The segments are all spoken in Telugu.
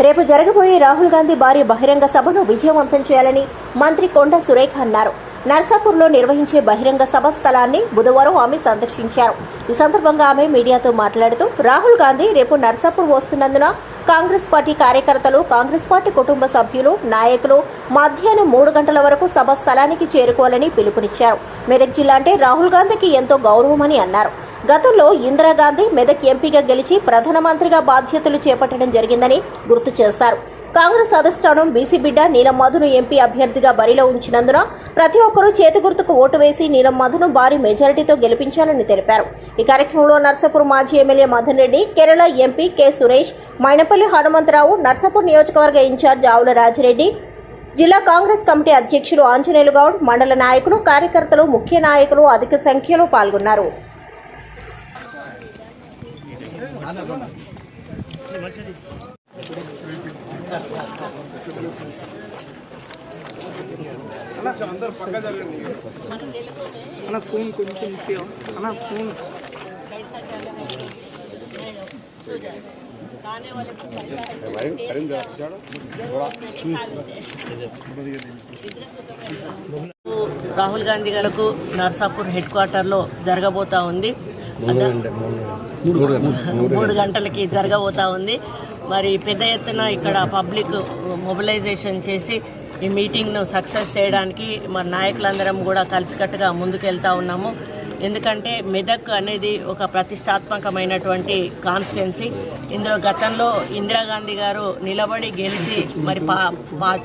రేపు జరగబోయే రాహుల్ గాంధీ భారీ బహిరంగ సభను విజయవంతం చేయాలని మంత్రి కొండ సురేఖ అన్నారు. నర్సాపూర్లో నిర్వహించే బహిరంగ సభ స్థలాన్ని బుధవారం ఆమె సందర్శించారు. ఈ సందర్భంగా ఆమె మీడియాతో మాట్లాడుతూ రాహుల్ గాంధీ రేపు నర్సాపూర్ వస్తున్నందున కాంగ్రెస్ పార్టీ కార్యకర్తలు కాంగ్రెస్ పార్టీ కుటుంబ సభ్యులు నాయకులు మధ్యాహ్నం మూడు గంటల వరకు సభ స్థలానికి చేరుకోవాలని పిలుపునిచ్చారు. మెదక్ జిల్లా అంటే రాహుల్ గాంధీకి ఎంతో గౌరవమని అన్నారు. గతంలో ఇందిరాగాంధీ మెదక్ ఎంపీగా గెలిచి ప్రధానమంత్రిగా బాధ్యతలు చేపట్టడం జరిగిందని గుర్తు చేశారు. కాంగ్రెస్ అధిష్టానం బీసీ బిడ్డ నీలం మధును ఎంపీ అభ్యర్థిగా బరిలో ఉంచినందున ప్రతి ఒక్కరూ చేతి గుర్తుకు ఓటు వేసి నీలం మధును భారీ మెజారిటీతో గెలిపించాలని తెలిపారు. ఈ కార్యక్రమంలో నర్సాపూర్ మాజీ MLA Madan Reddy Kerala MP K Suresh Mainapalli Hanumantharao Narsapur నియోజకవర్గ ఇన్ఛార్జ్ ఆవుల రాజిరెడ్డి జిల్లా కాంగ్రెస్ కమిటీ అధ్యక్షులు ఆంజనేయులు గౌడ్ మండల నాయకులు కార్యకర్తలు ముఖ్య నాయకులు అధిక సంఖ్యలో పాల్గొన్నారు. అన్న ఫోన్ కొంచెం ముఖ్యం అన్న ఫోన్ రాహుల్ గాంధీ గారికి నర్సాపూర్ హెడ్ క్వార్టర్లో జరగబోతా ఉంది. మూడు గంటలకి జరగబోతా ఉంది. మరి పెద్ద ఎత్తున ఇక్కడ పబ్లిక్ మొబిలైజేషన్ చేసి ఈ మీటింగ్ను సక్సెస్ చేయడానికి మరి నాయకులందరం కూడా కలిసికట్టుగా ముందుకెళ్తా ఉన్నాము. ఎందుకంటే మెదక్ అనేది ఒక ప్రతిష్టాత్మకమైనటువంటి కాన్స్టిట్యున్సీ. ఇందులో గతంలో ఇందిరాగాంధీ గారు నిలబడి గెలిచి మరి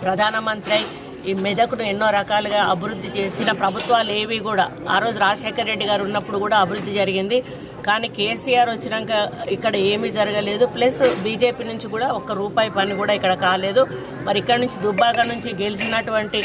ప్రధానమంత్రి అయి ఈ మెదక్ను ఎన్నో రకాలుగా అభివృద్ధి చేసిన ప్రభుత్వాలు ఏవి కూడా ఆ రోజు రాజశేఖర రెడ్డి గారు ఉన్నప్పుడు కూడా అభివృద్ధి జరిగింది. కానీ కేసీఆర్ వచ్చినాక ఇక్కడ ఏమీ జరగలేదు. ప్లస్ బీజేపీ నుంచి కూడా ఒక్క రూపాయి పని కూడా ఇక్కడ కాలేదు. మరి ఇక్కడ నుంచి దుబ్బాక నుంచి గెలిచినటువంటి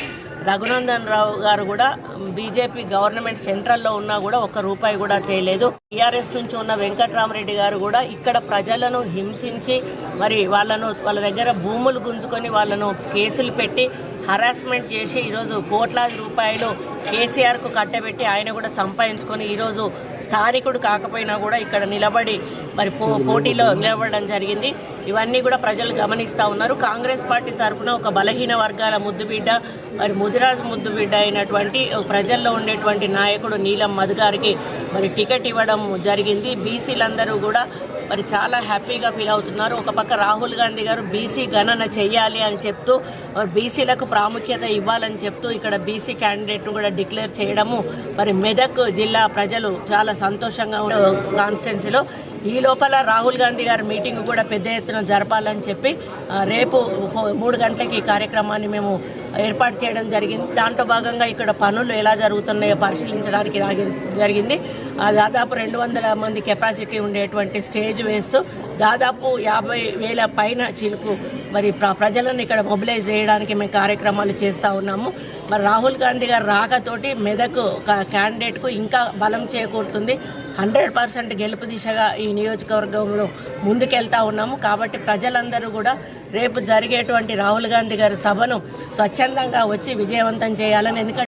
రఘునందన్ రావు గారు కూడా బీజేపీ గవర్నమెంట్ సెంట్రల్లో ఉన్నా కూడా ఒక్క రూపాయి కూడా తేలేదు. టీఆర్ఎస్ నుంచి ఉన్న వెంకట్రామరెడ్డి గారు కూడా ఇక్కడ ప్రజలను హింసించి మరి వాళ్ళను వాళ్ళ దగ్గర భూములు గుంజుకొని వాళ్ళను కేసులు పెట్టి హరాస్మెంట్ చేసి ఈరోజు కోట్లాది రూపాయలు కేసీఆర్కు కట్టబెట్టి ఆయన కూడా సంపాదించుకొని ఈరోజు స్థానికుడు కాకపోయినా కూడా ఇక్కడ నిలబడి మరి పో పోటీలో నిలబడడం జరిగింది. ఇవన్నీ కూడా ప్రజలు గమనిస్తూ ఉన్నారు. కాంగ్రెస్ పార్టీ తరఫున ఒక బలహీన వర్గాల ముద్దుబిడ్డ మరి ముదిరాజ్ ముద్దుబిడ్డ అయినటువంటి ప్రజల్లో ఉండేటువంటి నాయకుడు నీలం మధు గారికి మరి టికెట్ ఇవ్వడం జరిగింది. బీసీలందరూ కూడా మరి చాలా హ్యాపీగా ఫీల్ అవుతున్నారు. ఒక పక్క రాహుల్ గాంధీ గారు బీసీ గణన చెయ్యాలి అని చెప్తూ మరి బీసీలకు ప్రాముఖ్యత ఇవ్వాలని చెప్తూ ఇక్కడ బీసీ క్యాండిడేట్ను కూడా డిక్లేర్ చేయడము మరి మెదక్ జిల్లా ప్రజలు చాలా సంతోషంగా ఉన్న కాన్స్టిట్యున్సీలో. ఈ లోపల రాహుల్ గాంధీ గారి మీటింగ్ కూడా పెద్ద ఎత్తున జరపాలని చెప్పి రేపు ఫో- మూడు గంటలకి ఈ కార్యక్రమాన్ని మేము ఏర్పాటు చేయడం జరిగింది. దాంట్లో భాగంగా ఇక్కడ పనులు ఎలా జరుగుతున్నాయో పరిశీలించడానికి రాగి- జరిగింది. ఆ, దాదాపు రెండు వందల మంది కెపాసిటీ ఉండేటువంటి స్టేజ్ వేస్తూ దాదాపు యాభై వేల పైన చిలుకు మరి ప్ర- ప్రజలను ఇక్కడ మొబిలైజ్ చేయడానికి మేము కార్యక్రమాలు చేస్తూ ఉన్నాము. మరి రాహుల్ గాంధీ గారు రాకతోటి మెదక్ క- క్యాండిడేట్కు ఇంకా బలం చేకూరుతుంది. హండ్రెడ్ పర్సెంట్ గెలుపు దిశగా ఈ నియోజకవర్గంలో ముందుకెళ్తా ఉన్నాము. కాబట్టి ప్రజలందరూ కూడా రేపు జరిగేటువంటి రాహుల్ గాంధీ గారి సభను స్వచ్ఛ స్వచ్ఛందంగా వచ్చి విజయవంతం చేయాలని ఎందుకంటే